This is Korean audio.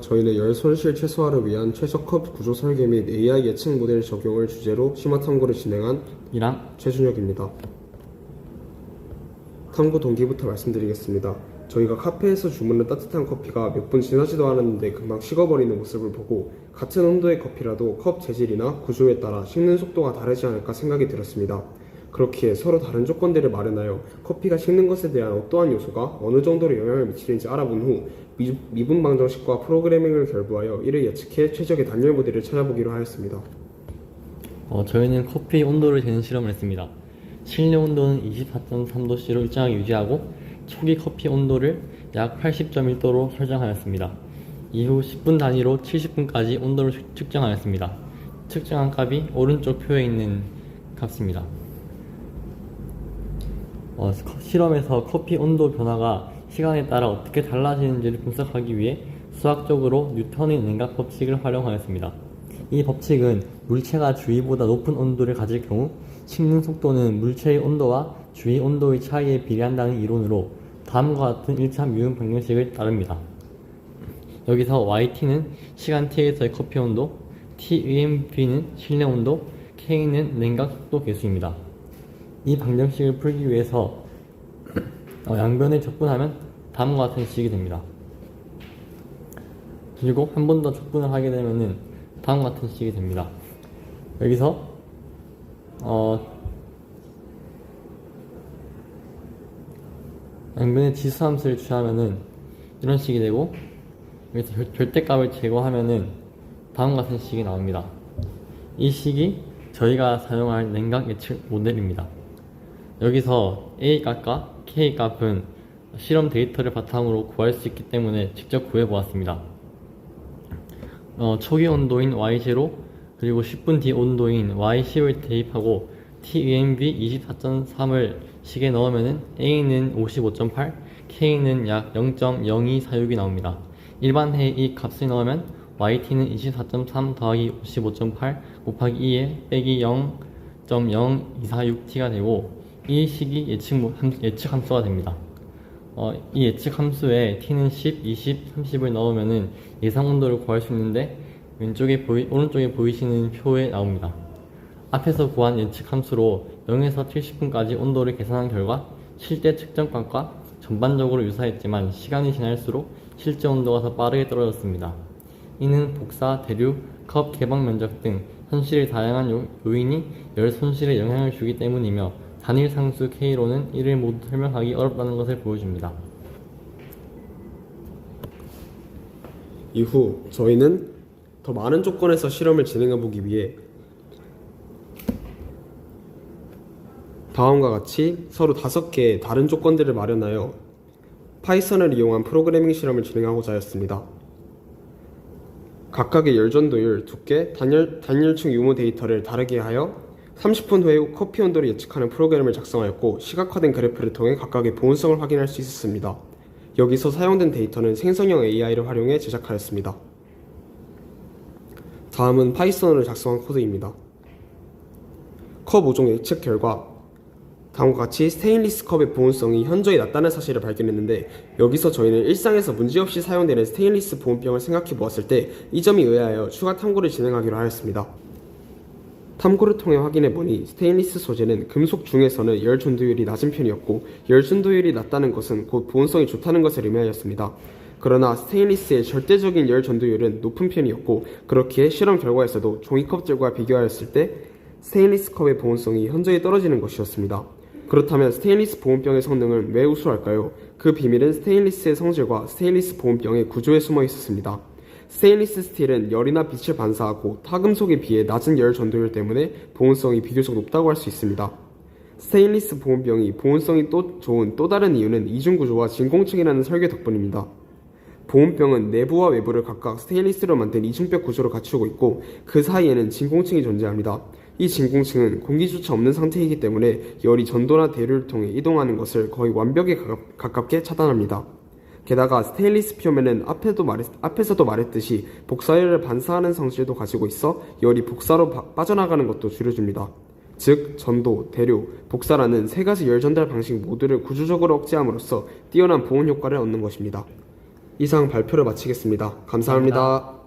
저희는 열 손실 최소화를 위한 최저컵 구조 설계 및 AI 예측 모델 적용을 주제로 심화 탐구를 진행한 이랑 최준혁입니다. 탐구 동기부터 말씀드리겠습니다. 저희가 카페에서 주문한 따뜻한 커피가 몇 분 지나지도 않았는데 금방 식어버리는 모습을 보고 같은 온도의 커피라도 컵 재질이나 구조에 따라 식는 속도가 다르지 않을까 생각이 들었습니다. 그렇기에 서로 다른 조건들을 마련하여 커피가 식는 것에 대한 어떠한 요소가 어느 정도로 영향을 미치는지 알아본 후 미- 미분 방정식과 프로그래밍을 결부하여 이를 예측해 최적의 단열 모델을 찾아보기로 하였습니다. 어, 저희는 커피 온도를 재는 실험을 했습니다. 실내 온도는 24.3도씨로 일정하게 유지하고 초기 커피 온도를 약 80.1도로 설정하였습니다. 이후 10분 단위로 70분까지 온도를 측- 측정하였습니다. 측정한 값이 오른쪽 표에 있는 값입니다. 어, 커- 실험에서 커피 온도 변화가 시간에 따라 어떻게 달라지는지를 분석하기 위해 수학적으로 뉴턴의 냉각 법칙을 활용하였습니다. 이 법칙은 물체가 주위보다 높은 온도를 가질 경우 식는 속도는 물체의 온도와 주위 온도의 차이에 비례한다는 이론으로 다음과 같은 1차 미분 방정식을 따릅니다. 여기서 yt는 시간 t에서의 커피 온도, tVMV는 실내 온도, k는 냉각 속도 계수입니다. 이 방정식을 풀기 위해서 어, 양변을 적분하면 다음과 같은 식이 됩니다. 그리고 한 번 더 적분을 하게 되면은 다음과 같은 식이 됩니다. 여기서 어 양변의 지수함수를 취하면은 이런 식이 되고 여기서 절- 절대값을 제거하면은 다음과 같은 식이 나옵니다. 이 식이 저희가 사용할 냉각 예측 모델입니다. 여기서 A 값과 K 값은 실험 데이터를 바탕으로 구할 수 있기 때문에 직접 구해보았습니다. 어, 초기 온도인 Y0 그리고 10분 뒤 온도인 Y10을 대입하고 TUMV 24.3을 식에 넣으면은 A는 55.8, K는 약 0.0246이 나옵니다. 일반해 이 값을 넣으면 YT는 24.3 더하기 55.8 곱하기 2에 빼기 0.0246T가 되고 이 식이 예측, 예측 함수가 됩니다. 어, 이 예측 함수에 t는 10, 20, 30을 넣으면은 예상 온도를 구할 수 있는데 왼쪽에 보이, 오른쪽에 보이시는 표에 나옵니다. 앞에서 구한 예측 함수로 0에서 70분까지 온도를 계산한 결과 실제 측정값과 전반적으로 유사했지만 시간이 지날수록 실제 온도가 더 빠르게 떨어졌습니다. 이는 복사, 대류, 컵 개방 면적 등 현실의 다양한 요, 요인이 열 손실에 영향을 주기 때문이며 단일 상수 K로는 이를 모두 설명하기 어렵다는 것을 보여줍니다. 이후 저희는 더 많은 조건에서 실험을 진행해 보기 위해 다음과 같이 서로 다섯 개의 다른 조건들을 마련하여 파이썬을 이용한 프로그래밍 실험을 진행하고자 하였습니다. 각각의 열전도율, 두께, 단열, 단열층 유무 데이터를 다르게 하여 30분 후에 커피 온도를 예측하는 프로그램을 작성하였고 시각화된 그래프를 통해 각각의 보온성을 확인할 수 있었습니다. 여기서 사용된 데이터는 생성형 AI를 활용해 제작하였습니다. 다음은 파이썬으로 작성한 코드입니다. 컵 5종 예측 결과 다음과 같이 스테인리스 컵의 보온성이 현저히 낮다는 사실을 발견했는데 여기서 저희는 일상에서 문제없이 사용되는 스테인리스 보온병을 생각해 보았을 때 이 점이 의아하여 추가 탐구를 진행하기로 하였습니다. 탐구를 통해 확인해 보니 스테인리스 소재는 금속 중에서는 열 전도율이 낮은 편이었고 열 전도율이 낮다는 것은 곧 보온성이 좋다는 것을 의미하였습니다. 그러나 스테인리스의 절대적인 열 전도율은 높은 편이었고 그렇기에 실험 결과에서도 종이컵들과 비교하였을 때 스테인리스 컵의 보온성이 현저히 떨어지는 것이었습니다. 그렇다면 스테인리스 보온병의 성능은 왜 우수할까요? 그 비밀은 스테인리스의 성질과 스테인리스 보온병의 구조에 숨어 있었습니다. 스테인리스 스틸은 열이나 빛을 반사하고 타금속에 비해 낮은 열 전도율 때문에 보온성이 비교적 높다고 할 수 있습니다. 스테인리스 보온병이 보온성이 또 좋은 또 다른 이유는 이중 구조와 진공층이라는 설계 덕분입니다. 보온병은 내부와 외부를 각각 스테인리스로 만든 이중벽 구조로 갖추고 있고 그 사이에는 진공층이 존재합니다. 이 진공층은 공기조차 없는 상태이기 때문에 열이 전도나 대류를 통해 이동하는 것을 거의 완벽에 가깝- 가깝게 차단합니다. 게다가 스테인리스 표면은 앞에도 말했, 앞에서도 말했듯이 복사열을 반사하는 성질도 가지고 있어 열이 복사로 바- 빠져나가는 것도 줄여줍니다. 즉 전도, 대류, 복사라는 세 가지 열 전달 방식 모두를 구조적으로 억제함으로써 뛰어난 보온 효과를 얻는 것입니다. 이상 발표를 마치겠습니다 감사합니다. 감사합니다.